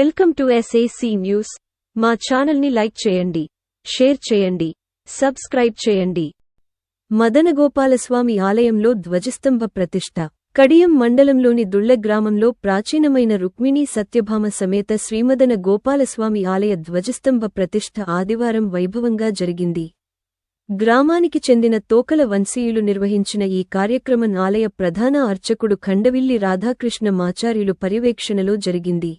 Welcome to SAC news మా ఛానల్ని like చేయండి షేర్ చేయండి సబ్స్క్రైబ్ చేయండి. మదనగోపాలస్వామి ఆలయంలో ధ్వజస్తంభ ప్రతిష్ఠ. కడియం మండలంలోని దుళ్ళ గ్రామంలో ప్రాచీనమైన రుక్మిణీ సత్యభామ సమేత శ్రీమదన గోపాలస్వామి ఆలయ ధ్వజస్తంభ ప్రతిష్ఠ ఆదివారం వైభవంగా జరిగింది. గ్రామానికి చెందిన తోకల వంశీయులు నిర్వహించిన ఈ కార్యక్రమం ఆలయ ప్రధాన అర్చకుడు ఖండవిల్లి రాధాకృష్ణ మాచార్యులు పర్యవేక్షణలో జరిగింది.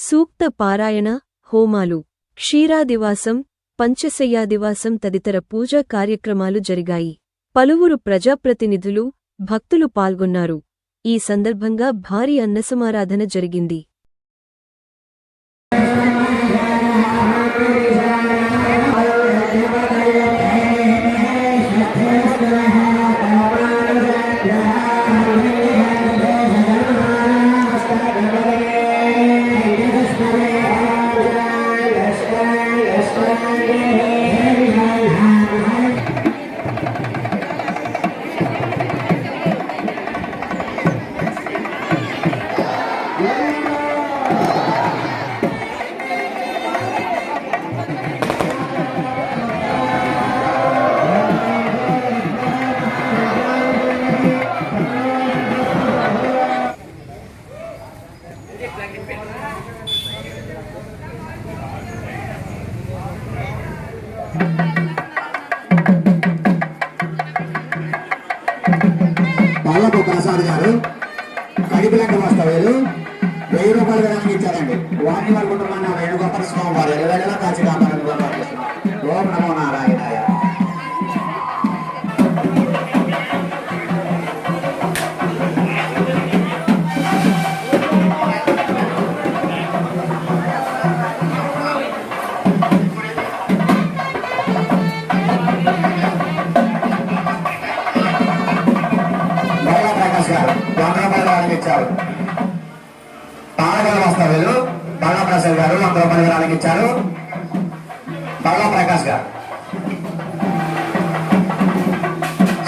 సూక్త పారాయణ హోమాలు. క్షీరాదివాసం పంచశయ్యాదివాసం తదితర పూజా కార్యక్రమాలు జరిగాయి. పలువురు ప్రజాప్రతినిధులు భక్తులు పాల్గొన్నారు. ఈ సందర్భంగా భారీ అన్నసమారాధన జరిగింది. ప్రసాద్ గారు కడిపిలంక వాస్తవ్యులు వెయ్యి రూపాయలు వేయడానికి ఇచ్చారండి. వాణి వారి కుటుంబాన్ని వేణుగోపాల స్వామి వారు ఎల్లవేళలా కాచి కాపాలని గారు వంద రూపాయలు ఇచ్చారు. పాలగల వస్తారు బల్ల ప్రసాద్ గారు వంద రూపాయలు ఇచ్చారు. బల్ల ప్రకాష్ గారు.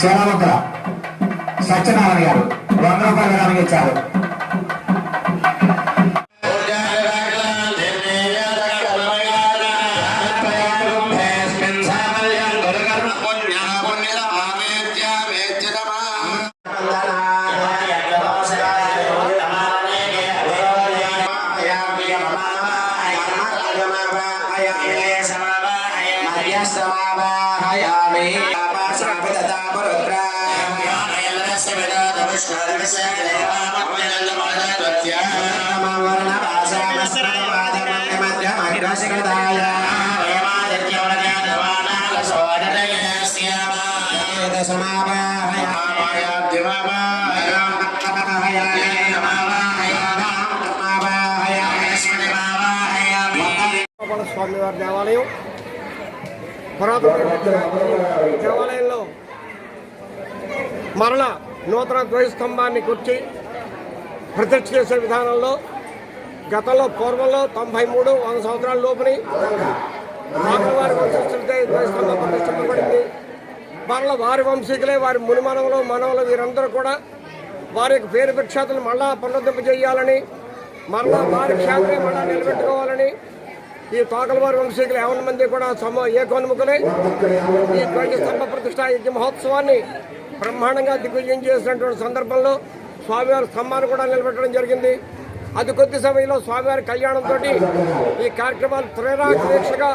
శివముద్ర సత్యనారాయణ గారు. వంద రూపాయలు ఇచ్చారు. స్వామివారి దేవాలయం. పురాతన దేవాలయంలో మరలా నూతన ధ్వజస్తంభాన్ని కూర్చి ప్రతిష్ఠ చేసే విధానంలో గతంలో పూర్వంలో తొంభై మూడు వంద సంవత్సరాల లోపుని వారి వంశస్థులతో ధ్వజస్తంభం ప్రతిష్ఠింపబడింది. మరల వారి వంశీకులే వారి మునిమనవులు మనవులు వీరందరూ కూడా వారి యొక్క పేరు ప్రఖ్యాతులు మళ్ళా పునరుద్ధింపజేయాలని మరలా వారి క్షేత్రే మళ్ళా నిలబెట్టుకోవాలని ఈ తోకలవారి వంశీకులు యావన మంది కూడా సమ ఏకోన్ముఖులై ఈ ధ్వజస్తంభ ప్రతిష్ట యజ్ఞ మహోత్సవాన్ని బ్రహ్మాండంగా దిగ్విజయం చేసినటువంటి సందర్భంలో స్వామివారి స్తంభాన్ని కూడా నిలబెట్టడం జరిగింది. అది కొద్ది సమయంలో స్వామివారి కళ్యాణంతో ఈ కార్యక్రమాలు త్రేరాక్షగా దీక్షగా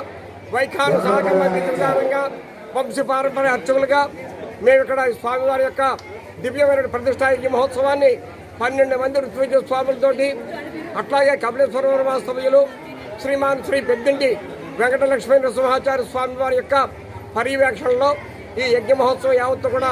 వైఖాన సహకంగా విధానంగా వంశ పారంపర్య అర్చకులుగా మేము ఇక్కడ స్వామివారి యొక్క దివ్యమైన ప్రతిష్ట యజ్ఞ మహోత్సవాన్ని పన్నెండు మంది ఋత్విజ స్వాములతోటి అట్లాగే కపిలేశ్వర వాస్తవ్యులు శ్రీమాన్ శ్రీ పెద్దింటి వెంకటలక్ష్మీ నృసింహాచార్య స్వామి వారి యొక్క పర్యవేక్షణలో ఈ యజ్ఞ మహోత్సవం యావత్తు కూడా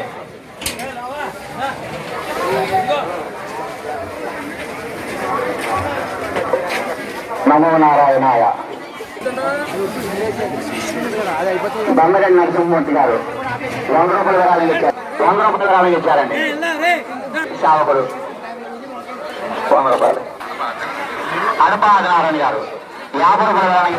నమో నారాయణాయ బంగారెడ్డి నరసింహమూర్తి గారు. వంద రూపాయలు విరాళం ఇచ్చారు. వంద రూపాయలు విరాళం ఇచ్చారండి. సేవకుడు వంద రూపాయలు అడప ఆదినారాయణ గారు. యాభై రూపాయలు విరాళం